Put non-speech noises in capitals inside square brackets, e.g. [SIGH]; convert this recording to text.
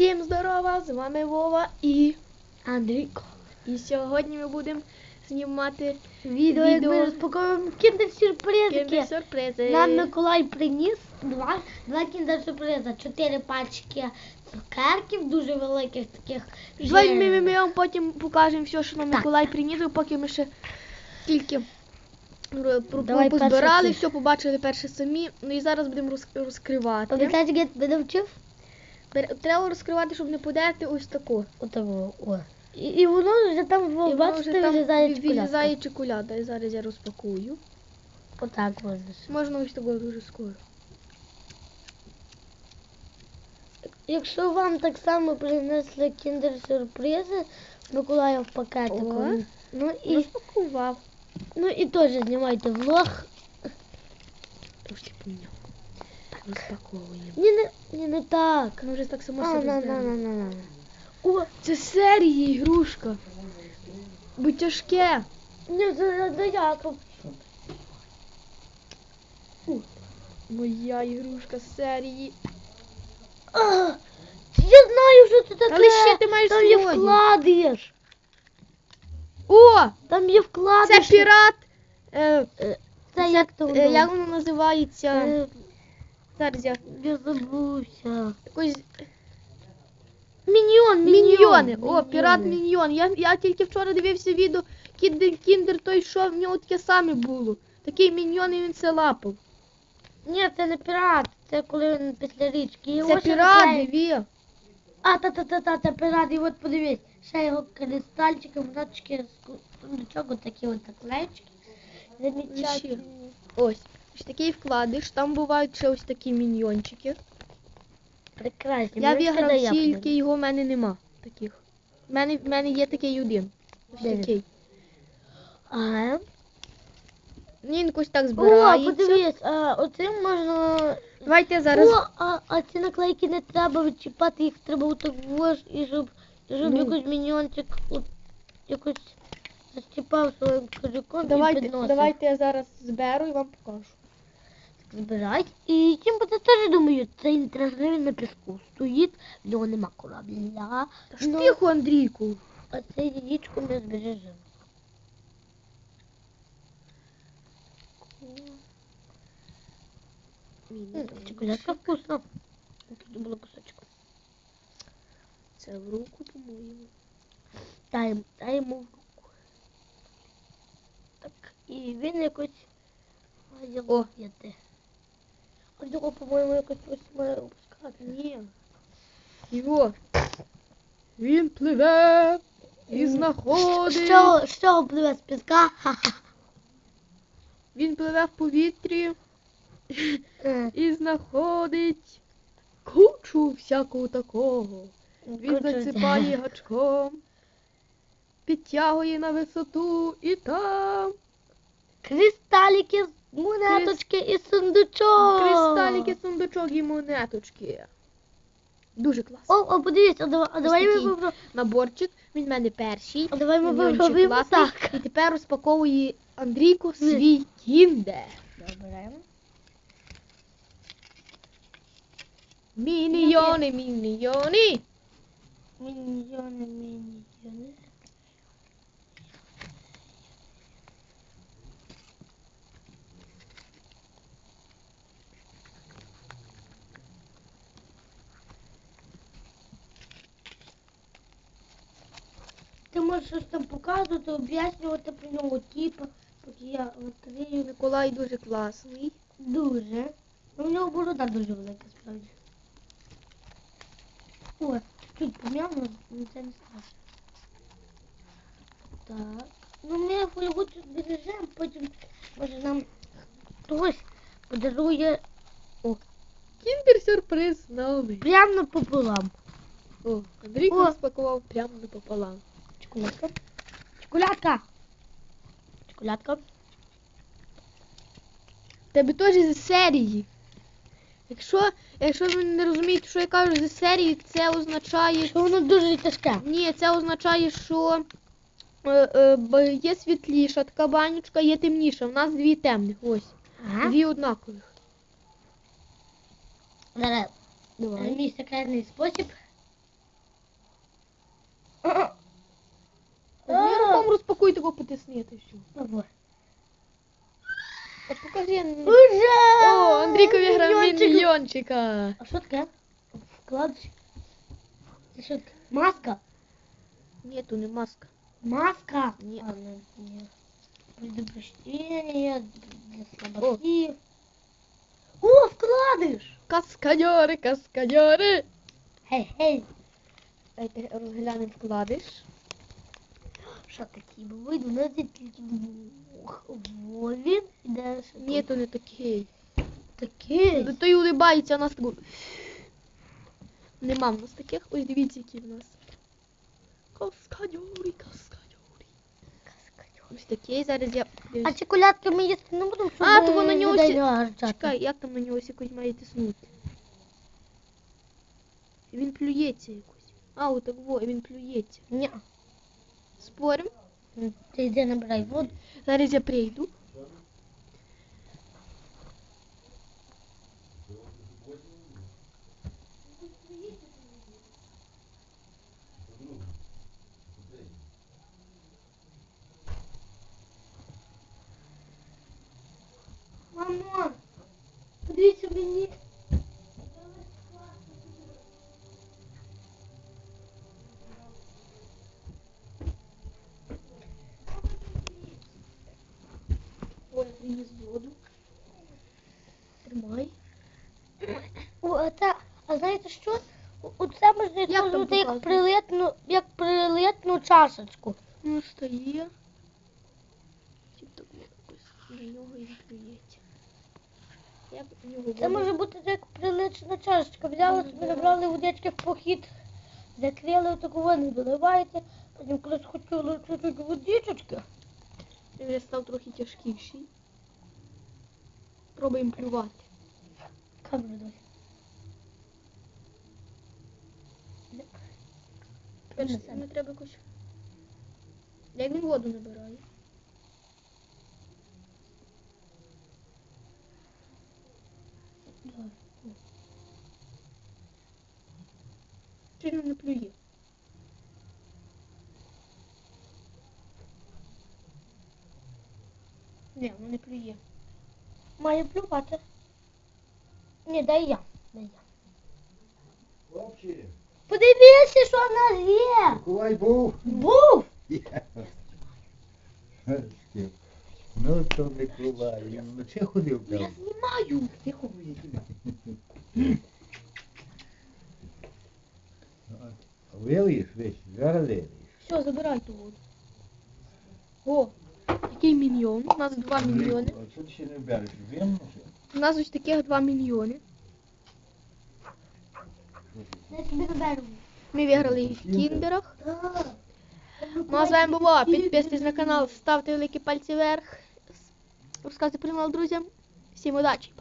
Всім здорова! З вами Вова і. Андрійко. І сьогодні ми будемо знімати Відео, як ми розпаковуємо кіндер-сюрпризики. кіндер-сюрпризи. Нам Миколай приніс два, два кіндер-сюрпризи. Чотири пачки цукерків, дуже великих таких. Давай ми, ми, ми вам потім покажемо все, що нам Так. Миколай приніс, поки ми ще тільки Давай позбирали, все побачили перше самі. Ну і зараз будемо розкривати. Пам'ятаєш, як я тебе навчив? Треба розкривати, щоб не подати ось таку. Отого, о. І, і воно вже там, І бачите, там вилізає чоколадка. Вилізає чоколяда. І зараз я розпакую. Отак можна. Можна ось такою дуже скоро. Якщо вам так само принесли кіндер-сюрпризи, Миколая в пакетику. О. Ну і, Розпакував. ну і теж знімайте влог. Трошки поміняв. Розпаковуємо. Ні, не, ні, не так. Ну вже так само собі на, на, на, на, на. О, це серії ігрушка. Бо тяжке. Ні, це до Яков. Моя ігрушка з серії. А, Я знаю, що це таке. Але ще ти маєш Там є свої. вкладиш. О! Там є Це пірат. Е, Це як то е, як воно називається? Е, Зараз я Я забувся. якось Міньйон, міньйони. О, пірат міньйон. Я, я тільки вчора дивився відео Кіндер, Кіндер той, що в нього таке саме було. Такий міньйон і він це лапав. Ні, це не пірат. Це коли він після річки. Його Це пірат, диві. А, та-та-та-та, це пірат. І от подивись, ще його кристальчики, вночки, сундучок, от такі от наклеїчки. Замечательні. Ось. Ось такий вкладиш. Там бувають ще ось такі міньйончики. Прекрасні. Я виграв тільки, його в мене нема таких. В мене, в мене є такий один. Ось Де він? такий. Ага. Він ось так О, збирається. подивись, а, оцим можна... Давайте зараз. О, а, а ці наклейки не треба відчіпати, їх треба отак вож, і щоб, і щоб Ну. якийсь міньйончик от, якось зачіпав своїм кожуком і Давайте, підносив. давайте я зараз зберу і вам покажу. Збирай. І чим буде теж думаю, цей не 3 гривень на піску стоїть, в нього нема корабля. Ну. тихо, Андрійку. А це яєчко ми збережемо. М, Чоколадка вкусна. Тут було кусочок. Це в руку, по-моєму. Дай, дай йому в руку. Так, і він якось має О. ловити. А по-моєму, якось просто має опускати. Ні. Його. Він пливе і знаходить. Що, що пливе з піска? Ха-ха. [LAUGHS] Він пливе в повітрі Е, і знаходить кучу всякого такого. Він коротше, заціпає гачком, підтягує на висоту і там Кристаліки, монеточки і сундучок. кристаліки, сундучок і монеточки. Дуже класно. О, о, подивіться, а давай, а давай ми такий. попро- Наборчик, він в мене перший. а давай ми Мільйончик попробуємо класний. так. І тепер розпаковує Андрійко свій кіндер. Добре. Міньйони, міньйони. Міньйони, міньйони. Можеш щось там показувати, об'яснювати про нього, типу, поки я відкрию. Миколай дуже класний. Дуже. Ну, у нього борода дуже велика, справді. О, чуть пом'яв, але це не страшно. Так. Ну, ми його тут бережемо, потім, може, нам хтось подарує о. Кіндер сюрприз новий. прямо напополам. О, Андрійко О. розпакував прямо напополам. Чоколадка. Чоколадка. Чоколадка. Тебе теж зі серії. Якщо, якщо ви не розумієте, що я кажу зі серії, це означає. Що воно дуже тяжке. Ні, це означає, що е, е, є світліша така банючка, є темніша. У нас дві темних. Ось. Ага. Дві однакових. Зараз. Давай. Мій секретний спосіб. Ні, ти що? Давай. Та покажи. мені. Уже! О, Андрійко виграв Мільйончик. мільйончика. А що таке? Вкладочка. Це що таке? Маска? Ні, то не маска. Маска? Ні. А, ну, ні. Предупреждение для слабаків. О, вкладиш! Каскадьори, каскадьори. Гей, гей. Давайте розглянемо вкладиш. Що такі бувають? У нас є тільки двох. Во він іде Ні, то не такий. такий. До той улибається, а у нас такого. Нема в нас таких. Ось дивіться, які в нас. Каскадьори, каскадьори. Ось такий. Зараз я. А чоколядки ми їсти не будемо, А, то воно не гарчати. Чекай, як там на нього ось якось має тиснути? Він плюється якось. А, отак во, він плюється. Ні. Спорим? Ти йди набирай воду. Зараз я прийду. Мамо, подивіться мені. Приніс воду. Тримай. О, а знаєте що? Оце можна Як використати як показує? прилитну, як прилитну чашечку. Ну, стає. Якось на нього і плюється. Як Це може бути як прилична чашечка. Взяли собі, набрали водички в похід, закрили таку воду, доливаєте, потім коли схотіли чуть-чуть водички. Він став трохи тяжкіший. Пробуємо плювати. Камеру дай. Перше, не треба якось. Як він воду набирає? Давай. Він не плює? Ні, ну не плює. Має плювати. Ні, дай я. Дай я. Хлопці, Подивіться, що в нас є. Миколай був. Був. Ну то Миколай, він вночі ходив Я там. знімаю. Тихо будь. Вилиєш весь, зараз вилиєш. Все, забирай ту воду. О, який мільйон? У нас 2 мільйони. Що ти ще не береш? Вимно? У нас ось таких 2 мільйони. Я тобі. Ми виграли і в кіндерах. Ну а з вами було. Підписуйтесь на канал, ставте великі пальці вверх. Розказуйте про канал друзям. Всім удачі!